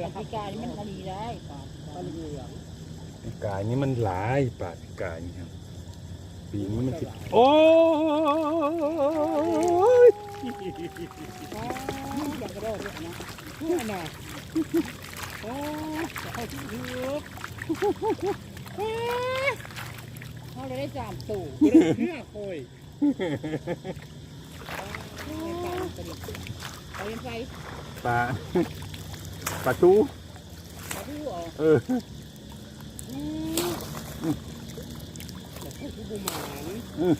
สียงพิการนี่มันพอดีได้ปาดมันเหลืองปีกายนี่มันหลายปาปีกายนี่ครับปีนี้มันสิโอ้ยอ๋ออยากกระโดดเลยนะเพื่อนน่ะโอ้จะเข้าที่ลึกเขาเลยได้จามตู่เรื่องเพื่อโอยในการกระดิกเอาเงินไปลาปลาทูเอาผู้อเอออืมแต่ผู้ผู้หมานอืม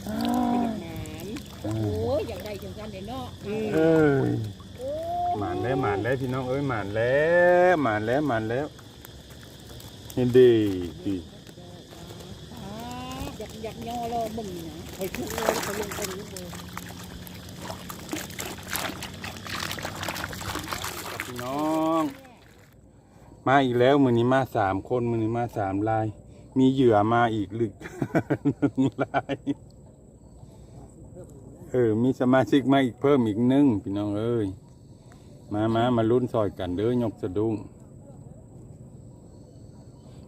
เป็นหมานโอ้ยอยากได้จังกันเด้เนาะเออหมานแล้วหมานแล้วพี่น้องเอ้ยหมานแล้วหมานแล้วหมานแล้วเห็นดีดีอ่าอยากอยากย่อรอบึงนะคอยทุกเลยเขาลงคนนี้เลย พี่ น้อง มาอีกแล้วมือนี้มาสามคนมือนี้มาสามลาย มีเหยื่อมาอีกหลึกหนึ่งลายเออมีสมาชิกมาอีกเพิ่มอีกหนึ่งพี่น้องเอ้ยมามามาลุ้นซอยกันเด้อยกสะดุ้ง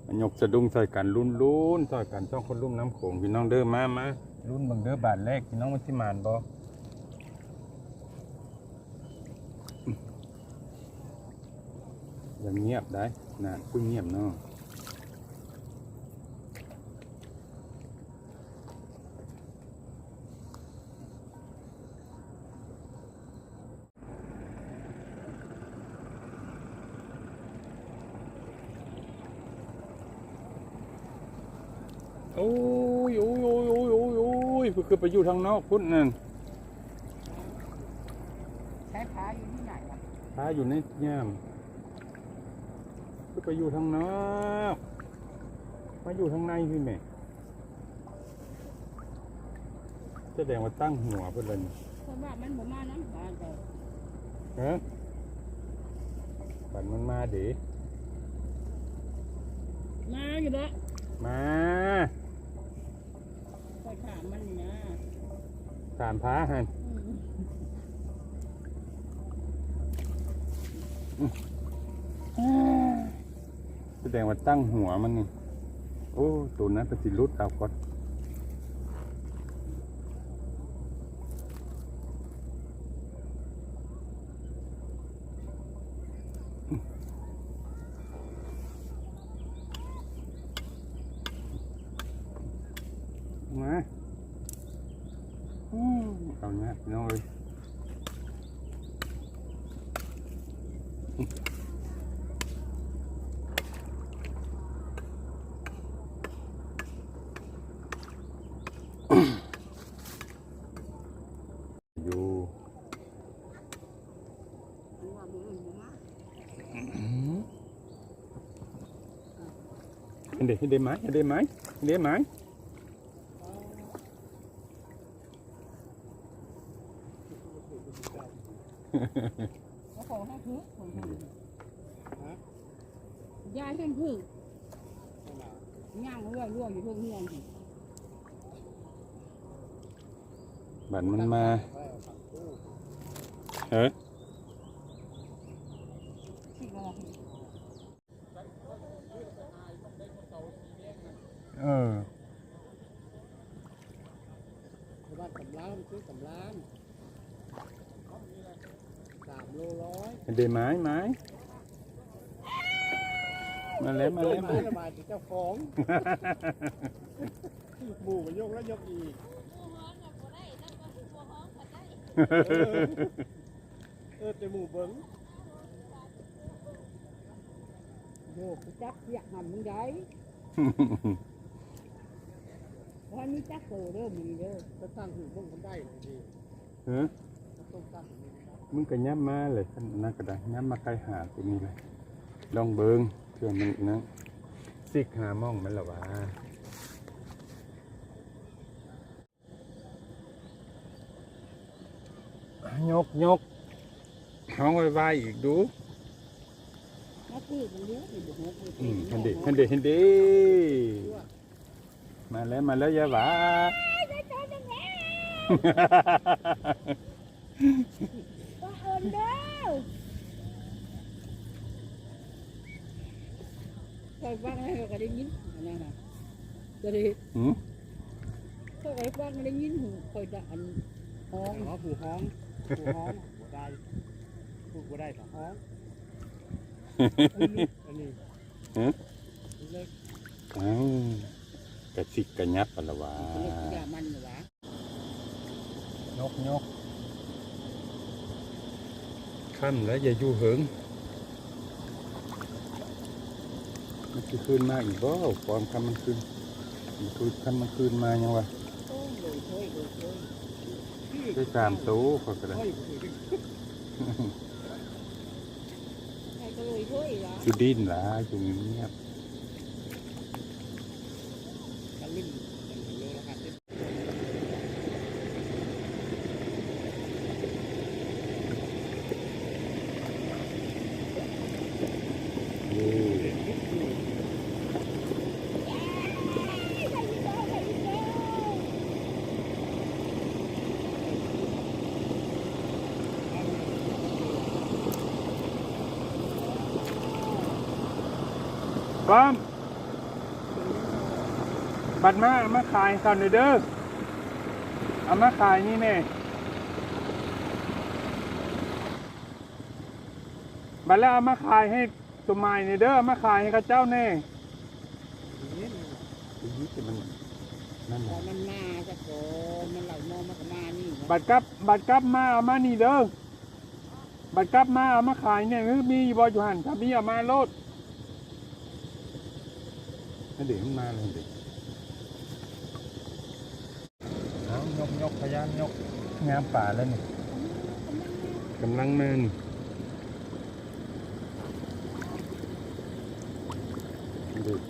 มายกสะดุ้งซอยกันลุ้นลุ้นซอยกันช่องคนลุ่มน้ำโขงพี่น้องเด้อมามาลุ้นเบังเด้อบาทแรกพี่น้องมันที่มานบ่ ย่างเงียบได้น่ะเพิ่งเงียบเนาะโอ้ยโอ้ยโอ้ยโอ้ยโอ้ยโอ้ยเพื่อคือไปอยู่ทางนอกพุ่นนั่นใช้พาอยู่ที่ไหนวะพาอยู่ในย่ามเพื่อ ไปอยู่ทางนอกมาอยู่ทางในพี่แม่แสดงว่าตั้งหัวเพื่อนเลยเพราะว่ามันบ่มาน้ำบานแต่ฮะปันมันมาเด๋มาอยู่แล้วมาคอยถามมันนี่นะถามพาหันอืมแส ดงว่าตั้งหัวมันนี่ โอ้ ตัวนั้นไปสิรุดเอาก่อนมาอืมเอาเนี้ยน้องเลย เห็นเด็กเห็นเด็กไหมเห็นเด็กไหมเห็นเด็กไหม เขาขอให้พึ่งของทำยายเพิ่นพึ่งย่างเรื่อยร่วงอยู่เพิ่งเฮือนสิ บัตรมันมาเฮ้ย เออบ้านสำล้านซื้อสำล้านสามโลร้อยเห็นเด็กไหมไหมมาแล้วมาแล้วไม้ระบายจากเจ้าของหมู่มายกแล้วยกอีกเออเออแต่หมู่เบิ้งโยกไปจับเสียกหันมึงได้ วันนี้จักโตเด้อมีเด้อจะตั้งหูเบิ้งกันได้เลยดีเฮ้ยต้องตั้งอย่างนี้นะมึงก็ย้ำมาเลยขันนักกระดาษย้ำมาใกล้หาตัวนี้เลยลองเบิงเพื่อมันนะซิกหาม่องมันละวะยกยกห้องไว้ไว้อีกดูมาคือมันเลี้ยงอยู่บ่ฮกอืมเห็นดิเห็นดิเห็นดิ มาแล้วมาแล้วยายหวาว่าเอิ้นเด้อคอยฟังให้ก็ได้ยินอันนั้นน่ะจะได้หืมคอยฟังได้ยินหูคอยจะอันห้องอ๋อผู้ฮ้องผู้ฮ้องบ่ได้พูดบ่ได้ก็ฮ้องอันนี้อันนี้หืมเลิกอ้าวก ระสิกกระยับปะละวะเล็กยามันเหรอวะยกยกค่ำแล้วอย่าอยู่เหิงมันจะคืนมาอีกบ่ความคำมันคืนมันคืนคำมันคืนมายังวะโอ้ยโดยโอยโดยโอยได้สามโตก็กระได้ค่อยผู้ที่ใครก็เลยโอยละคือดิ้นหล่ะอยู่เงียบ กันลิ้นกันโลละห้าสิบ โอ้ย ป้อม บัตรมาอามาขายก่อนหน่อยเด้อเอามาขายนี่แน่บัตรแล้วเอามาขายให้สมัยนี่เด้อเอามาขายให้ข้าเจ้าแน่ยี่สิมันนั่นพอมันมาจะโกมันไหลมอมันมานี่บัตรกลับ บัตรกลับมาเอามานี่เด้อบัตรกลับมาเอามาขายเนี่ยคือมีบออยู่หันถ้ามีเอามาโลด ให้เด็กมันมาเลยเด็กเอายกยกพยานยกงามป่าแล้วนี่กำลังมานี่เด็ก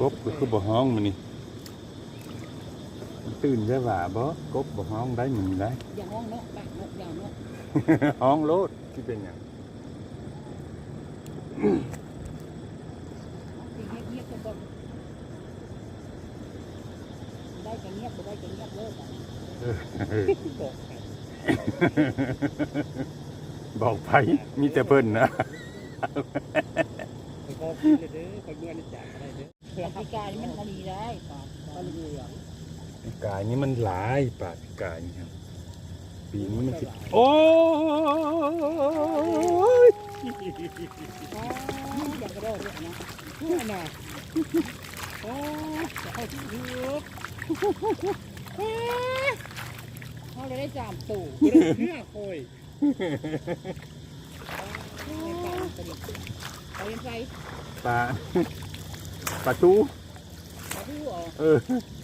กบก็คือบ่ห้องมันนี่มัน ตื่นได้หว่าบ่กบบ่ห้องได้มันได้อย่าห้องเนาะปากนกอย่าเนาะห้องโลดที่เป็นอย่างที่เงียบๆก็บอกได้ก็เงียบบ่ได้ก็เงียบเลิกอะบอกบอกไปมีแต่เพิ่นนะไปขอพี่เลยเด้อไปเมื่อนี่จ่ายอะไรเด้อพิการมันพอดีได้ปากมัน องกายนี้มันหลายปาดกายนี่ครับปีนี้มันสิโอ้ยอ๋ออยากกระโดดด้วยนะผู้น่ะโอ้จะเข้าที่ถูกเขาเลยได้สามตู่บ่ได้เชื่อคอยปากกระดิกเอาเป็นไฟปลาปลาทูเอาดูเอออืมแต่ผู้ผู้หมานอืมเป็น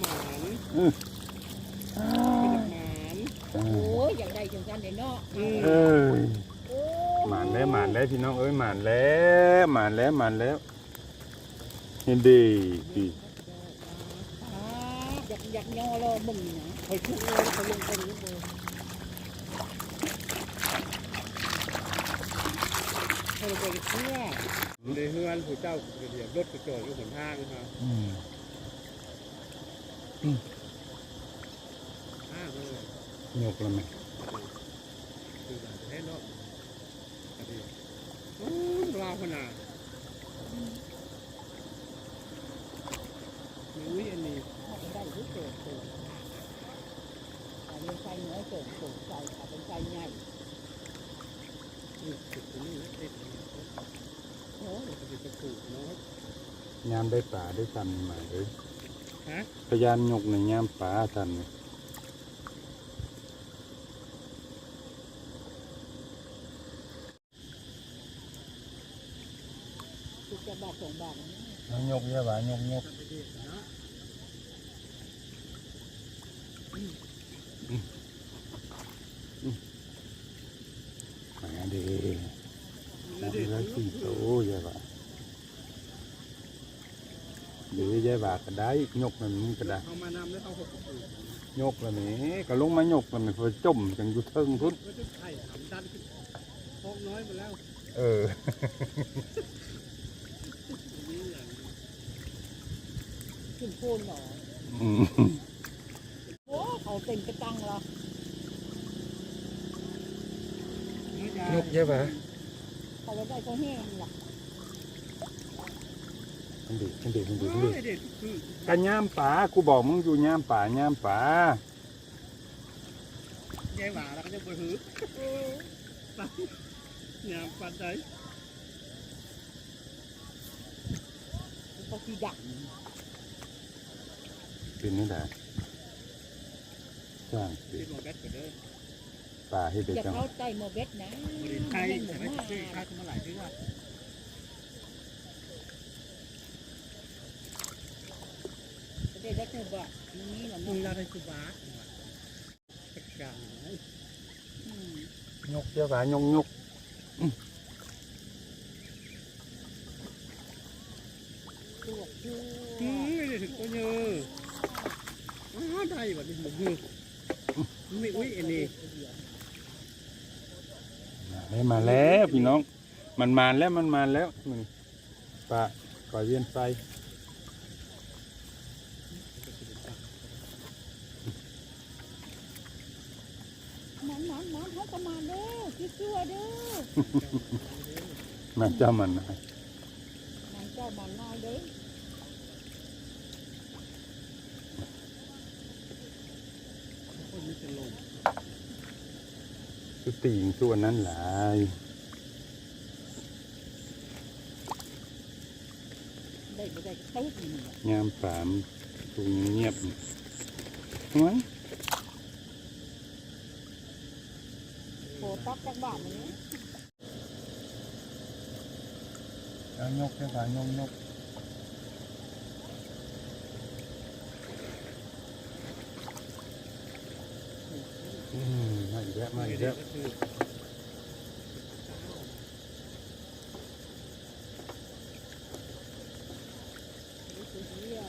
หมานโอ้ยอยากได้จังกันเดี๋ยวเนาะเอ้ยหมานแล้วหมานแล้วพี่น้องเอ้ยหมานแล้วหมานแล้วหมานแล้วเห็นดีดีอ่าอยากอยากย่อรอมึงนะคอยขึ้นเลยคอยลงคนนี้เลย เขาเลยไปเชื่อในเฮือนผู้เจ้าเดียวรถกระโจอดอยู่หนทางครับอืมอ้าเลยยกแล้วไหมคือแบบให้เนาะอันนี้โอ้ลาวขนาดอุ้ยอันนี้ได้ทุกเกิดเกิดเอาเป็นไฟเน้อเกิดเกิดไฟเอาเป็นไฟใหญ่ นี่จุดนี้เด็ด โอ้ ยปฏิบัติถูกเนาะยามได้ป่าได้ตันใหม่เอ้ยฮะพยานยกในยามป่าตันเนี่ยคือจะบาทสองบาทนะเอายกเยอะว่ายกยกายบาก็ได้ยกมันมันก็ได้เอามานำแล้วเอาหกยกแล้วนี่ก็ลงมายกแล้มันไปจมจังกูเทิงพุ่นไข่สามดันพกน้อยมดแล้ว เออขึ้นโคนหรอโอ้เขาเต็มกระตังละยกเยอะปะเขาได้ก็แห้งหรอ มันดีมันดีมันดีโอ้มันดียเด็ดคือกันย่ามป่ากูบอกมึงอยู่ย่ามป่าย่ามป่ายายหวาแล้วก็จะไปหือปันยามปันใจเขาสีดักเป็นนี่แหละจ้างเป็ที่นหมอแบทก็เด้อป่าให้เด็กอย่าจังเข้าใจโมเบ็ดนะบริไทยใช่ไหมชื่อค่าขึ้นมาหลายชื่อว่าจะ ได้ได้คือว่านี่หรอมึงงเราได้สุบาสจัดการอืมยกเจ้าป่ายกยกอืมไม่ได้ถึงตัวเยอะอ้าวได้แบบนี้หมกมือไม่อุ้ยอันนี้ได้มาแล้วพี่น้อง มันมาแล้วมันมาแล้วป่าก่อยเวียนไฟ มันมันมันเขา ก็มาเด้อคิดชั่วเด้อมาเจ้ามันนะมันเจ้ามันน้อยเด้อคนมันจะลงสุติงส่วนนั้นหลายได้ไม่ได้ก็ตึ๊กนี่ยามป่ามตรงเงียบๆมั้งโผตักจากบ้านมันนี้เอาย กเจ้าป่ายกยกอืมมาอีกแล้วมาอีกแล้ว ก็คือ ตัวเหี้ย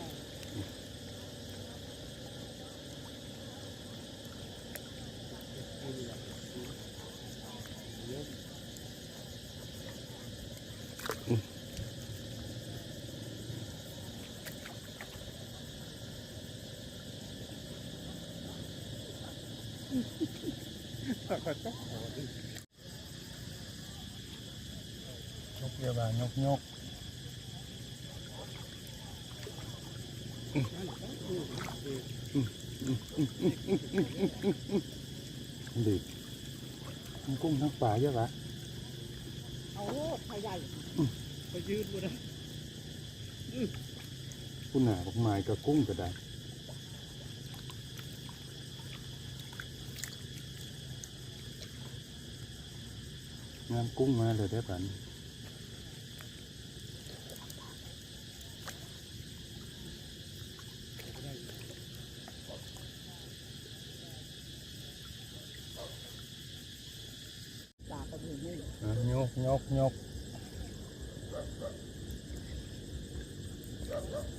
ก็ต้องขอดิ ย กเจ้าป่ายกยกดีมันกุ้งทั้งป่าเยอะปะเอาโลดไทยใหญ่ไปยืดบ่ได้กุ้งหนาบักไม้กับกุ้งก็ได้งานกุ้งมาเลยได้ปัน ตาก็อยู่นี่ อะ ยกยกยก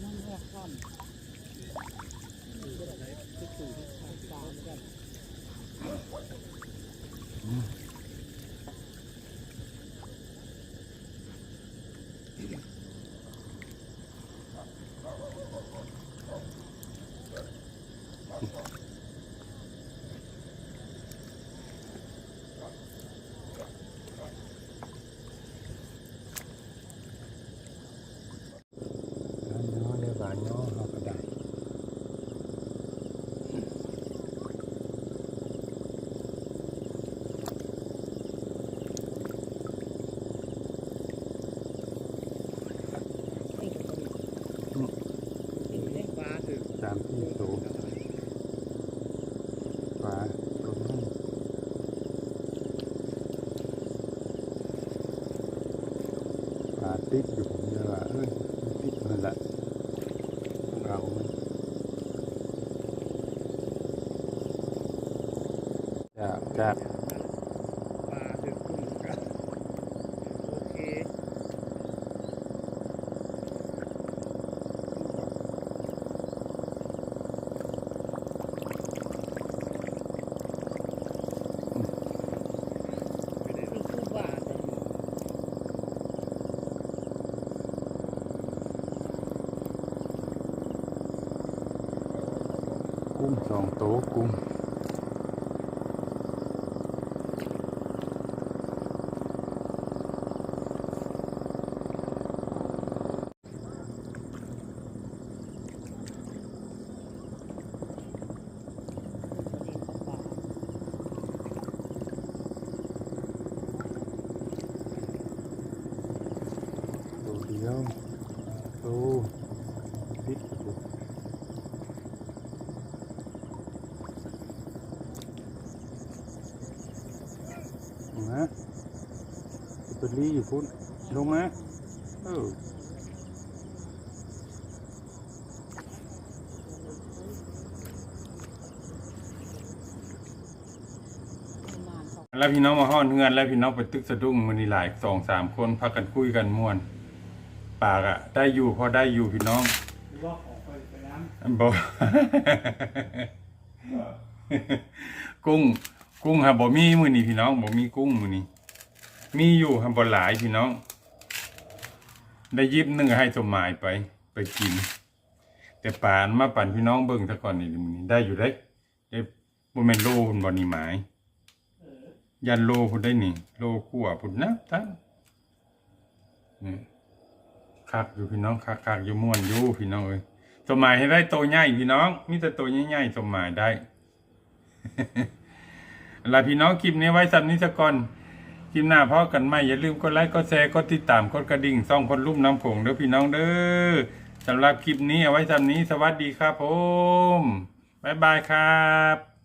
มันแหกข้าม คืออะไรทุกตู่ทุกทาง ตาไม่ได้ แล้วย่อเรียกว่าย่อเขาก็ได้ ไอ้ตัวนี้ ตู่เล่นฟ้าถึง สามที่โตปลาตัวนั้นปลาติดอยู่ผมจะว่าเอ้ยติดนั่นแหละเราจากจาก ปลาถึงกุ้งกันโอเค ไม่ได้ ที่คือว่า ปลาจะอยู่ กุ้งสองโต๊ะกุ้ง ตัวเดียวตัวพิษตัวนะส เปอรี่อยู่พุ่นลงมาเออแล้วพี่น้องมาห้อนเงินแล้วพี่น้องไปตึกสะดุ้งมันนี่หลายสองสามคนพักกันคุยกันม่วน ปากอะได้อยู่พอได้อยู่พี่น้องหรือว่าออกไปไปน้บกุ้งกุ้งฮะบ่มีมือนี่พี่น้องบ่มีกุ้งมือนี่ มีอยู่ฮะบ่หลายพี่น้อง ได้ยิบหนึ่งให้สมหมายไปไปกิน แต่ป่านมาปั่นพี่น้องเบิ่งซะก่อนนี่มือนี้ได้อยู่ได้ได้บ่แม่นโลพุ่นบ่นี่หมาย ยันโลพุ่นได้นี่ โลขั่วพุ่นนะท่านนี่คักอยู่พี่น้องคักคักอยู่ม่วนอยู่พี่น้องเอ้ยสมหมายให้ได้โตใหญ่พี่น้องมีแต่โตใหญ่ๆสมหมายได้ลาพี่น้องคลิปนี้ไว้สับนี้สะก่อน ลิปหน้าพ่อกันไหมอย่าลืมกดไลค์กดแชร์กดติดตามกดกระดิ่งซ่องคนรูปน้ำผงเด้อพี่น้องเด้อสำหรับคลิปนี้เอาไว้จำนี้สวัสดีครับผมบ๊ายบายครับ